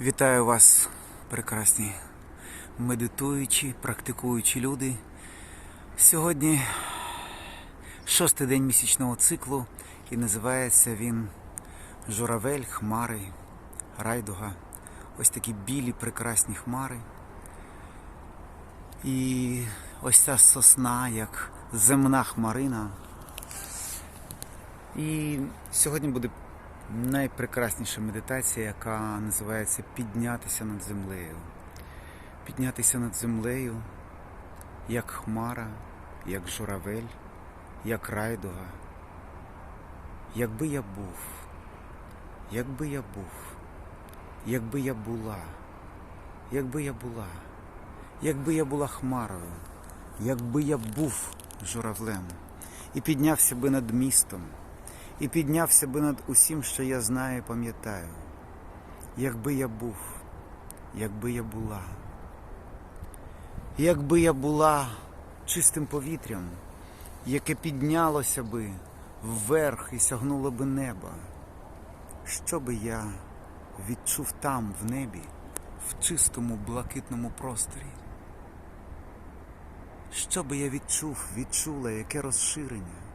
Вітаю вас, прекрасні медитуючі, практикуючі люди. Сьогодні шостий день місячного циклу і називається він Журавель, Хмари, Райдуга. Ось такі білі прекрасні хмари. І ось ця сосна, як земна хмарина. І сьогодні буде найпрекрасніша медитація, яка називається Піднятися над землею. Піднятися над землею, як хмара, як журавель, як райдуга. Якби я був, якби я був, якби я була, якби я була, якби я була хмарою, якби я був журавлем і піднявся би над містом і піднявся би над усім, що я знаю і пам'ятаю. Якби я був, якби я була, якби я була чистим повітрям, яке піднялося би вверх і сягнуло би неба, що би я відчув там, в небі, в чистому блакитному просторі? Що би я відчув, відчула, яке розширення?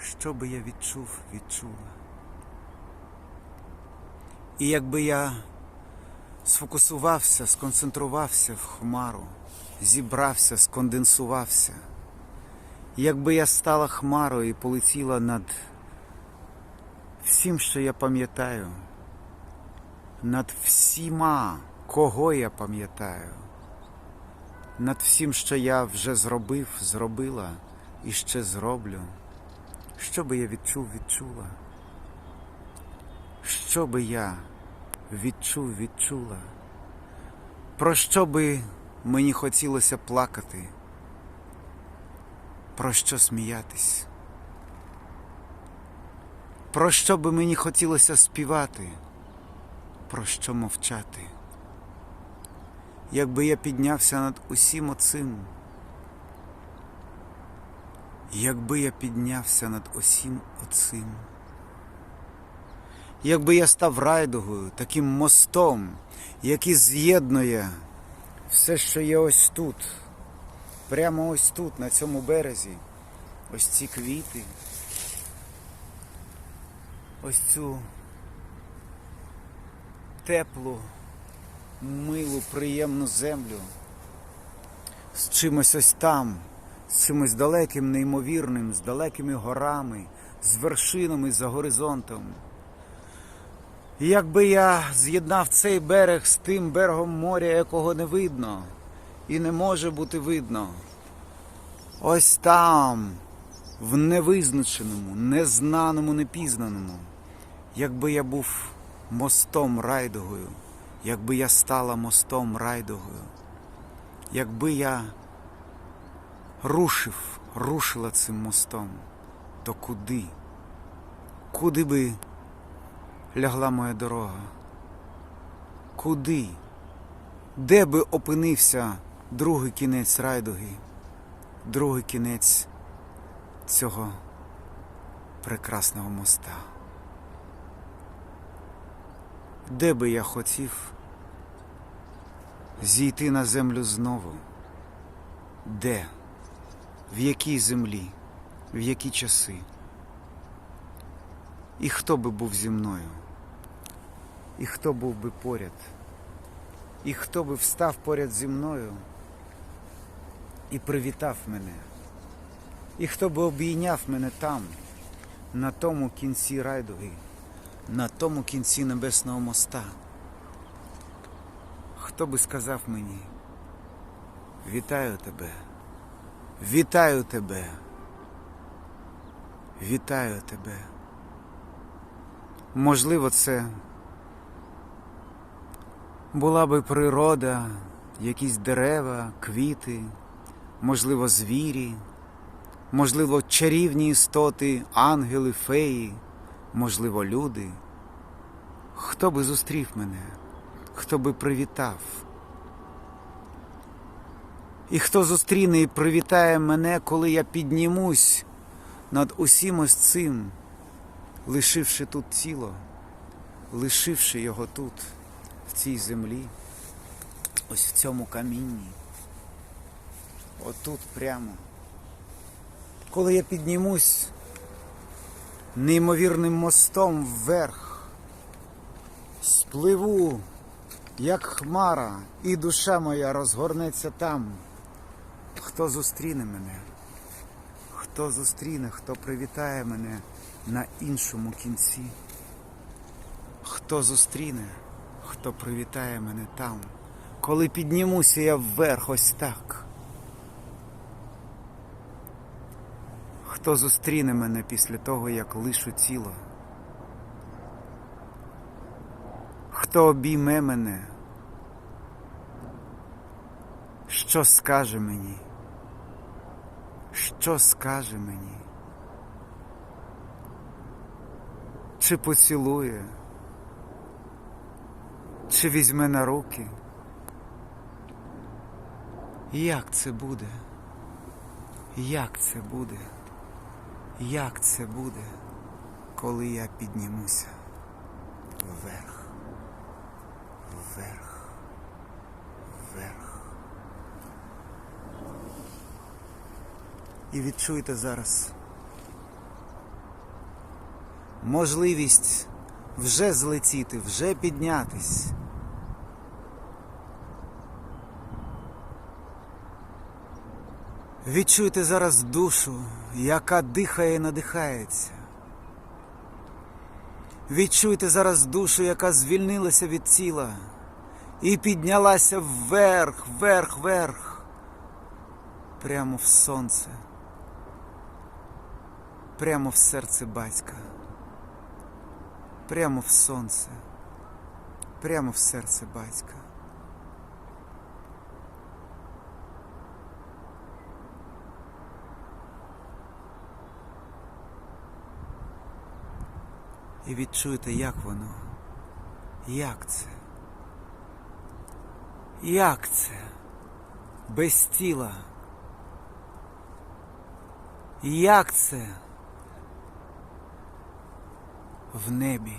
Що би я відчув, відчула. І якби я сфокусувався, сконцентрувався в хмару, зібрався, сконденсувався, якби я стала хмарою і полетіла над всім, що я пам'ятаю, над всіма, кого я пам'ятаю, над всім, що я вже зробив, зробила і ще зроблю. Що би я відчув, відчула? Що би я відчув, відчула? Про що би мені хотілося плакати? Про що сміятись? Про що би мені хотілося співати? Про що мовчати? Якби я піднявся над усім оцим? Якби я піднявся над усім оцим, якби я став райдугою, таким мостом, який з'єднує все, що є ось тут, прямо ось тут, на цьому березі, ось ці квіти, ось цю теплу, милу, приємну землю з чимось ось там чимось далеким, неймовірним, з далекими горами, з вершинами за горизонтом. І якби я з'єднав цей берег з тим берегом моря, якого не видно, і не може бути видно, ось там, в невизначеному, незнаному, непізнаному, якби я був мостом райдугою, якби я стала мостом райдугою, якби я рушив, рушила цим мостом, то куди? Куди би лягла моя дорога? Куди? Де би опинився другий кінець райдуги, другий кінець цього прекрасного моста? Де би я хотів зійти на землю знову? Де? В якій землі, в які часи. І хто би був зі мною, і хто був би поряд, і хто би встав поряд зі мною і привітав мене, і хто би обійняв мене там, на тому кінці райдуги, на тому кінці небесного моста. Хто би сказав мені, вітаю тебе. Вітаю тебе. Вітаю тебе. Можливо, це була би природа, якісь дерева, квіти, можливо, звірі, можливо, чарівні істоти, ангели, феї, можливо, люди. Хто би зустрів мене, хто би привітав? І хто зустріне і привітає мене, коли я піднімусь над усім ось цим, лишивши тут тіло, лишивши його тут, в цій землі, ось в цьому камінні. Отут прямо. Коли я піднімусь неймовірним мостом вверх, спливу, як хмара, і душа моя розгорнеться там. Хто зустріне мене? Хто зустріне, хто привітає мене на іншому кінці? Хто зустріне, хто привітає мене там, коли піднімуся я вверх ось так? Хто зустріне мене після того, як лишу тіло? Хто обійме мене? Що скаже мені? Що скаже мені? Чи поцілує? Чи візьме на руки? Як це буде? Як це буде? Як це буде, коли я піднімуся вверх, вверх, вверх? І відчуйте зараз можливість вже злетіти, вже піднятись. Відчуйте зараз душу, яка дихає і надихається. Відчуйте зараз душу, яка звільнилася від тіла і піднялася вверх, вверх, вверх, прямо в сонце, прямо в серце батька, прямо в сонце, прямо в серце батька. І відчуйте, як воно, як це, як це? Без тіла, як це в небі,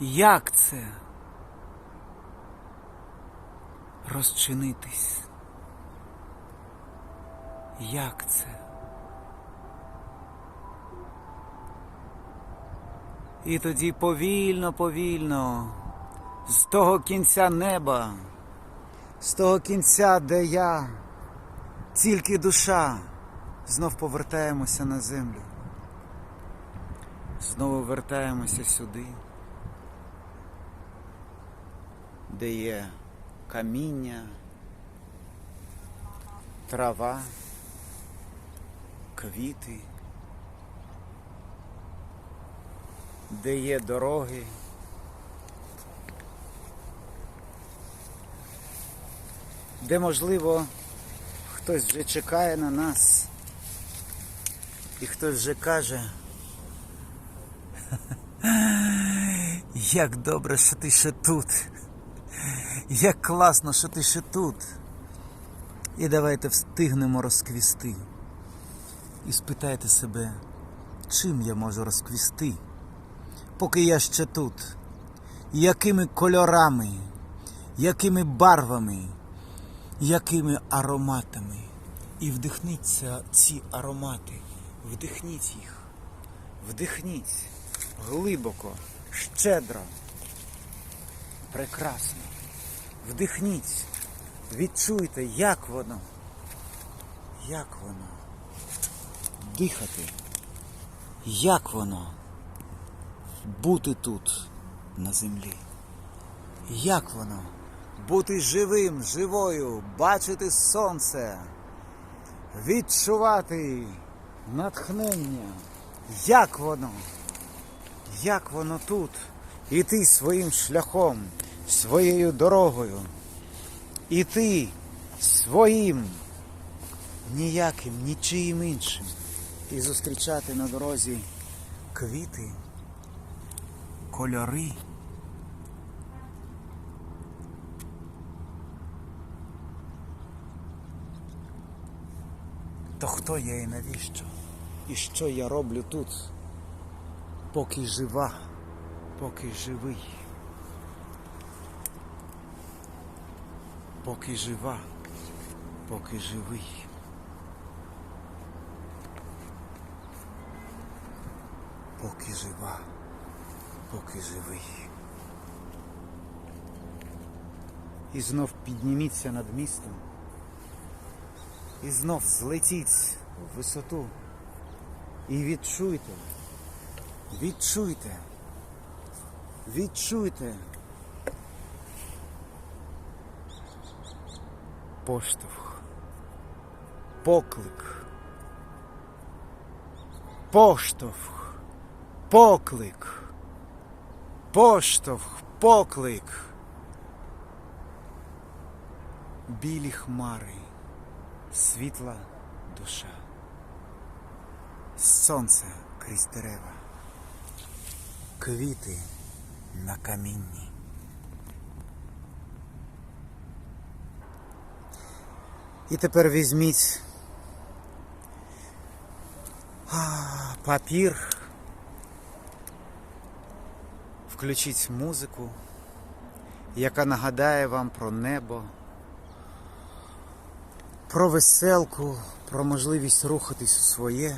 як це розчинитись, як це. І тоді повільно, повільно, з того кінця неба, з того кінця, де я, тільки душа, знов повертаємося на землю. Знову вертаємося сюди, де є каміння, трава, квіти. де є дороги. Де, можливо, хтось вже чекає на нас, і хтось вже каже, як добре, що ти ще тут, як класно, що ти ще тут. І давайте встигнемо розквісти. І спитайте себе, чим я можу розквісти? поки я ще тут, якими кольорами, якими барвами, якими ароматами. І вдихніться ці аромати, вдихніть їх, вдихніть глибоко, щедро, прекрасно. Вдихніть, відчуйте, як воно, як воно, дихати, як воно бути тут, на землі. Як воно? Бути живим, живою, бачити сонце, відчувати натхнення. Як воно? Як воно тут? Іти своїм шляхом, своєю дорогою. Іти своїм, ніяким, нічиїм іншим. І зустрічати на дорозі квіти кольори. То хто я і навіщо? І що я роблю тут, поки жива, поки живий, поки жива, поки живий. Поки жива, поки живий. І знов підніміться над містом. І знов злетіть в висоту. І відчуйте відчуйте, відчуйте. Поштовх, поклик, поштовх, поклик, поштовх, поклик. Білі хмари, світла душа, сонце крізь дерева, квіти на камінні. І тепер візьміть папір, включіть музику, яка нагадає вам про небо, про веселку, про можливість рухатись у своє,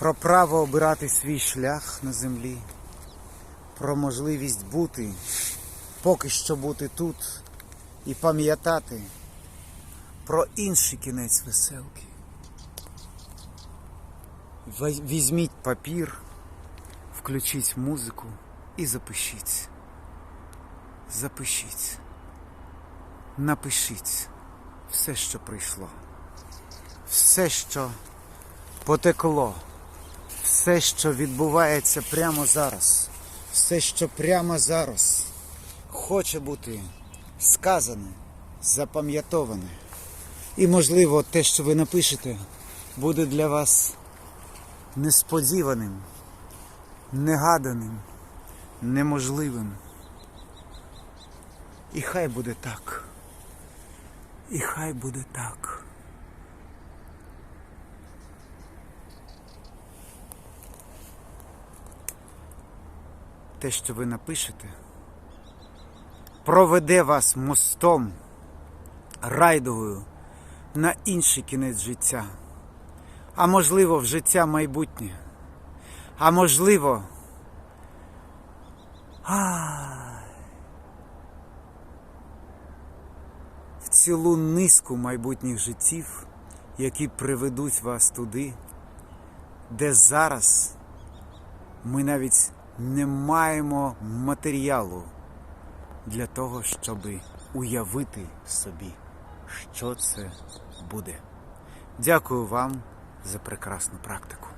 про право обирати свій шлях на землі, про можливість бути, поки що бути тут і пам'ятати про інший кінець веселки. Візьміть папір, включіть музику і запишіть. Запишіть. Напишіть все, що прийшло, все, що потекло, все, що відбувається прямо зараз, все, що прямо зараз хоче бути сказане, запам'ятоване. І, можливо, те, що ви напишете, буде для вас несподіваним, негаданим, неможливим. І хай буде так. І хай буде так. Те, що ви напишете, проведе вас мостом райдовою на інший кінець життя, а можливо в життя майбутнє, а можливо. В цілу низку майбутніх життів, які приведуть вас туди, де зараз ми навіть не маємо матеріалу для того, щоб уявити собі, що це буде. Дякую вам за прекрасну практику.